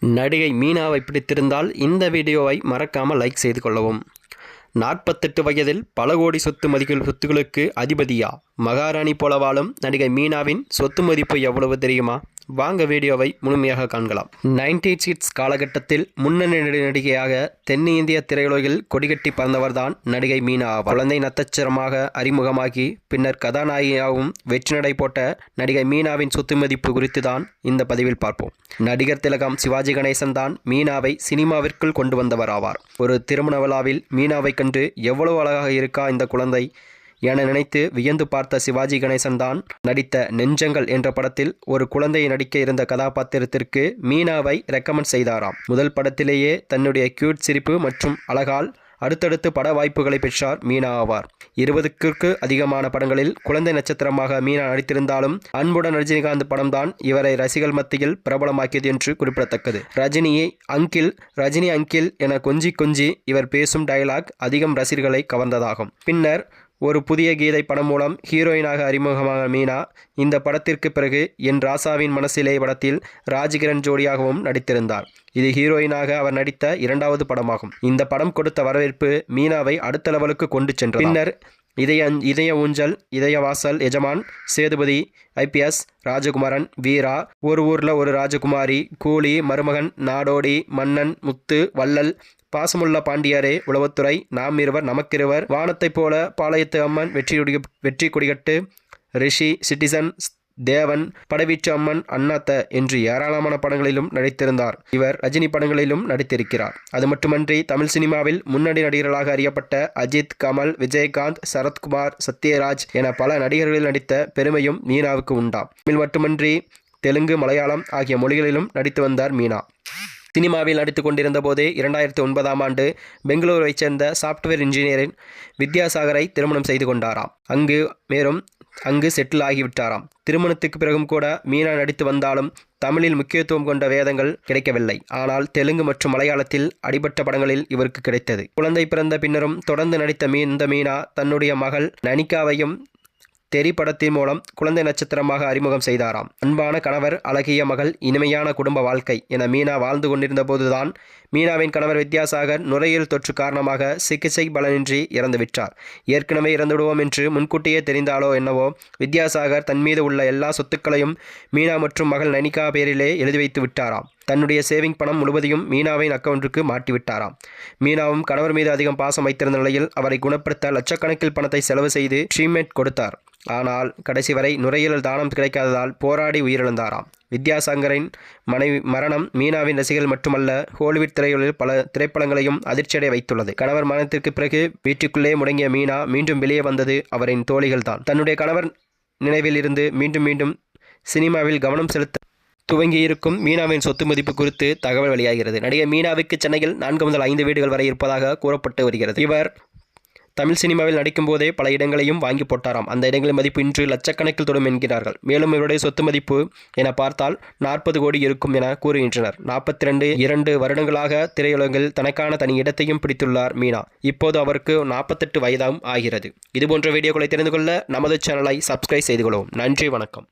நடிகை மீனாவை பிடித்திருந்தால் இந்த வீடியோவை மறக்காமல் லைக் செய்து கொள்ளவும். நாற்பத்தெட்டு வயதில் பல கோடி சொத்து மதிப்பில் சொத்துக்களுக்கு அதிபதியா? மகாராணி போல வாழும் நடிகை மீனாவின் சொத்து மதிப்பு எவ்வளவு தெரியுமா? வாங்க வீடியோவை முழுமையாக காண்கலாம். நைன்டி சிக்ஸ் காலகட்டத்தில் முன்னணி நடிகையாக தென்னிந்திய திரையுலகில் கொடிகட்டி பறந்தவர்தான் நடிகை மீனா ஆவார். குழந்தை நட்சத்திரமாக அறிமுகமாகி பின்னர் கதாநாயகியாகவும் வெற்றி நடை போட்ட நடிகை மீனாவின் சொத்து மதிப்பு குறித்து தான் இந்த பதிவில் பார்ப்போம். நடிகர் திலகம் சிவாஜி கணேசன் தான் மீனாவை சினிமாவிற்குள் கொண்டு வந்தவர் ஆவார். ஒரு திருமண விழாவில் மீனாவை கண்டு எவ்வளவு அழகாக இருக்கா இந்த குழந்தை என நினைத்து வியந்து பார்த்த சிவாஜி கணேசன் தான் நடித்த நெஞ்சங்கள் என்ற படத்தில் ஒரு குழந்தையை நடிக்க இருந்த கதாபாத்திரத்திற்கு மீனாவை ரெக்கமெண்ட் செய்தாராம். முதல் படத்திலேயே தன்னுடைய கியூட் சிரிப்பு மற்றும் அழகால் அடுத்தடுத்து பட வாய்ப்புகளை பெற்றார் மீனா ஆவார். இருபதுக்கு அதிகமான படங்களில் குழந்தை நட்சத்திரமாக மீனா நடித்திருந்தாலும் அன்புடன் ரஜினிகாந்த் படம்தான் இவரை ரசிகர் மத்தியில் பிரபலமாக்கியது என்று குறிப்பிடத்தக்கது. ரஜினியை அங்கிள் ரஜினி அங்கிள் என கொஞ்சி கொஞ்சி இவர் பேசும் டயலாக் அதிகம் ரசிகர்களை கவர்ந்ததாகும். பின்னர் ஒரு புதிய கீதை படம் மூலம் ஹீரோயினாக அறிமுகமான மீனா இந்த படத்திற்கு பிறகு என் ராசாவின் மனசிலே படத்தில் ராஜ்கிரண் ஜோடியாகவும் நடித்திருந்தார். இது ஹீரோயினாக அவர் நடித்த இரண்டாவது படமாகும். இந்த படம் கொடுத்த வரவேற்பு மீனாவை அடுத்த லெவலுக்கு கொண்டு சென்றது பின்னர் இதய இதய ஊஞ்சல் இதய வாசல் எஜமான் சேதுபதி ஐபிஎஸ் ராஜகுமாரன் வீரா ஒரு ஊரில் ஒரு ராஜகுமாரி கூலி மருமகன் நாடோடி மன்னன் முத்து வள்ளல் பாசமுள்ள பாண்டியாரே உளவுத்துறை நாம் இருவர் நமக்கிருவர் வானத்தைப் போல பாளையத்து அம்மன் வெற்றி வெற்றி கொடிகட்டு ரிஷி சிட்டிசன் தேவன் படவீச்சு அம்மன் அண்ணாத்த என்று ஏராளமான படங்களிலும் நடித்திருந்தார். இவர் ரஜினி படங்களிலும் நடித்திருக்கிறார். அது மட்டுமன்றி தமிழ் சினிமாவில் முன்னணி நடிகர்களாக அறியப்பட்ட அஜித் கமல் விஜயகாந்த் சரத்குமார் சத்யராஜ் என பல நடிகர்களில் நடித்த பெருமையும் மீனாவுக்கு உண்டாம். தமிழ் மட்டுமன்றி தெலுங்கு மலையாளம் ஆகிய மொழிகளிலும் நடித்து வந்தார் மீனா. சினிமாவில் நடித்து கொண்டிருந்த போதே இரண்டாயிரத்தி ஒன்பதாம் ஆண்டு பெங்களூருவைச் சேர்ந்த சாஃப்ட்வேர் இன்ஜினியரின் வித்யாசாகரை திருமணம் செய்து கொண்டாராம். அங்கு மேலும் அங்கு செட்டில் ஆகிவிட்டாராம். திருமணத்துக்கு பிறகும் கூட மீனா நடித்து வந்தாலும் தமிழில் முக்கியத்துவம் கொண்ட வேதங்கள் கிடைக்கவில்லை. ஆனால் தெலுங்கு மற்றும் மலையாளத்தில் அடிபட்ட படங்களில் இவருக்கு கிடைத்தது. குழந்தை பிறந்த பின்னரும் தொடர்ந்து நடித்த மீ இந்த மீனா தன்னுடைய மகள் நனிகாவையும் தெரி படத்தின் மூலம் குழந்தை நட்சத்திரமாக அறிமுகம் செய்தாராம். அன்பான கணவர் அழகிய மகள் இனிமையான குடும்ப வாழ்க்கை என மீனா வாழ்ந்து கொண்டிருந்த போதுதான் மீனாவின் கணவர் வித்யாசாகர் நுரையீரல் தொற்று காரணமாக சிகிச்சை பலனின்றி இறந்துவிட்டார் ஏற்கனவே இறந்துவிடுவோம் என்று முன்கூட்டியே தெரிந்தாலோ என்னவோ வித்யாசாகர் தன் மீது உள்ள எல்லா சொத்துக்களையும் மீனா மற்றும் மகள் நனிகா பேரிலே எழுதி வைத்து விட்டாராம். தன்னுடைய சேவிங் பணம் முழுவதையும் மீனாவின் அக்கவுண்டிற்கு மாட்டிவிட்டாராம் மீனாவும் கணவர் மீது அதிகம் பாசம் வைத்திருந்த நிலையில் அவரை குணப்படுத்த லட்சக்கணக்கில் பணத்தை செலவு செய்து ட்ரீட்மெண்ட் கொடுத்தார். ஆனால் கடைசி வரை நுரையீரல் தானம் கிடைக்காததால் போராடி உயிரிழந்தாராம். வித்யாசாங்கரின் மனைவி மரணம் மீனாவின் ரசிகர்கள் மட்டுமல்ல ஹோலிவுட் திரையுலகில் பல திரைப்படங்களையும் அதிர்ச்சியடைய வைத்துள்ளது. கணவர் மரணத்திற்கு பிறகு வீட்டுக்குள்ளே முடங்கிய மீனா மீண்டும் வெளியே வந்தது அவரின் தோழிகள்தான். தன்னுடைய கணவர் நினைவில் இருந்து மீண்டும் மீண்டும் சினிமாவில் கவனம் செலுத்த துவங்கியிருக்கும் மீனாவின் சொத்து மதிப்பு குறித்து தகவல் வெளியாகிறது. நடிகை மீனாவுக்கு சென்னையில் நான்கு முதல் ஐந்து வீடுகள் வரை இருப்பதாக கூறப்பட்டு வருகிறது. இவர் தமிழ் சினிமாவில் நடிக்கும் போதே பல இடங்களையும் வாங்கி போட்டாராம். அந்த இடங்களின் மதிப்பு இன்று லட்சக்கணக்கில் தொடும் என்கிறார்கள். மேலும் இவருடைய சொத்து மதிப்பு என பார்த்தால் நாற்பது கோடி இருக்கும் என கூறுகின்றனர். நாற்பத்தி ரெண்டு இரண்டு வருடங்களாக திரையுலகில் தனக்கான தனி இடத்தையும் பிடித்துள்ளார் மீனா. இப்போது அவருக்கு நாற்பத்தெட்டு வயதாகவும் ஆகிறது. இதுபோன்ற வீடியோக்களை தெரிந்து கொள்ள நமது சேனலை சப்ஸ்கிரைப் செய்து கொள்ளவும். நன்றி வணக்கம்.